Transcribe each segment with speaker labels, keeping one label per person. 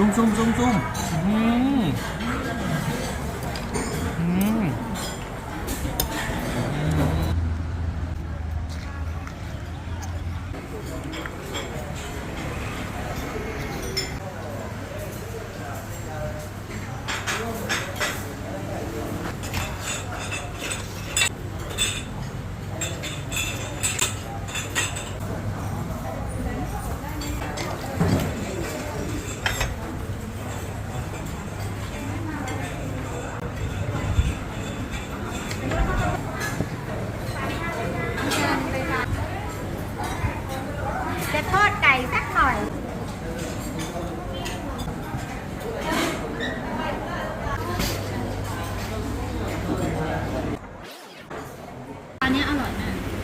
Speaker 1: ซุ่มซุ่มซุ่มซุ่มอืม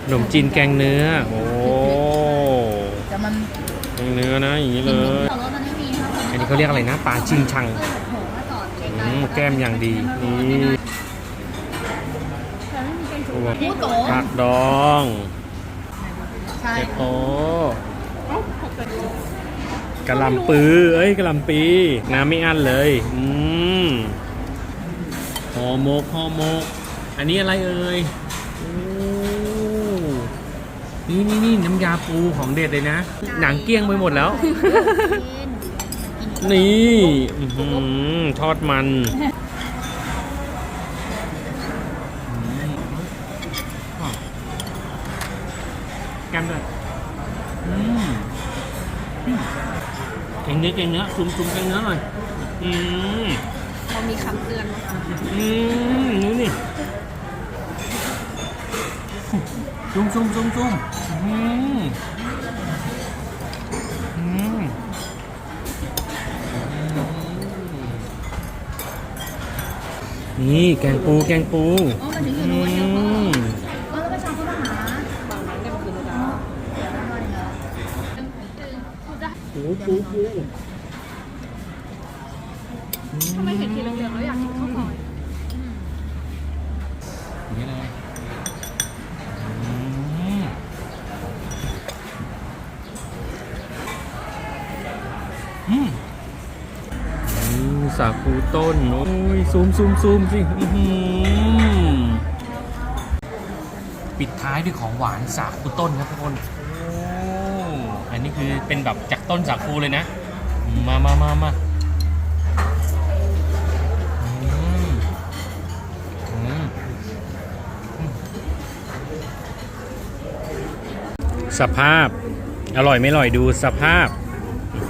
Speaker 1: ขนมจีนแกงเนื้อ โอ้
Speaker 2: แต่มัน
Speaker 1: แกงเนื้อนะอย่างนี้เลย
Speaker 2: แต่ว่ามันไม่มีครับ
Speaker 1: อันนี้เขาเรียกอะไรนะปลาชิงชัง
Speaker 2: โหว่าต่อเจ๊ไก่
Speaker 1: อืมแก้มอย่างดี นี่
Speaker 2: แต่ไม่มีเป็นถุง
Speaker 1: ตัว
Speaker 2: หมูโต
Speaker 1: ผักดอง
Speaker 2: ใช่
Speaker 1: เห็ดโอ้กะหล่ำปือเอ้ยกะหล่ำปี น้ำไม่อั้นเลย อืมห่อหมกห่อหมก อันนี้อะไรเอ่ยโอ้ นี่นี่นี่น้ำยาปูของเด็ดเลยนะ หนังเกลี้ยงไปหมดแล้ว นี่อื้อหือทอดมันอืมอะแกมด้วยอืมอืมแกงเนื้อแกงเนื้อซุ่มซุ่มแกงเนื้อหน่อยอืม
Speaker 2: เขามีคำเตือนนะคะ
Speaker 1: อืมนี่นี่ ซุ่มซุ่มซุ่มซุ่มอืมอืมนี่แกงปูแกงปู
Speaker 2: อ๋อมันถึงอยู่
Speaker 1: อื
Speaker 2: นู้นเนี่ยพ่อ
Speaker 1: ม
Speaker 2: เออแล้วประชาเขามาหาบางนั้นก็คือเนาะ
Speaker 1: ปูปูปู
Speaker 2: ทำไมเห็น
Speaker 1: สาคูต้น โอ้ย ซูมซูมซูมสิปิดท้ายด้วยของหวานสาคูต้นครับทุกคนอันนี้คือเป็นแบบจากต้นสาคูเลยนะ มามามามาสภาพ อร่อยไม่อร่อยดูสภาพ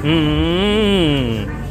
Speaker 1: 嗯。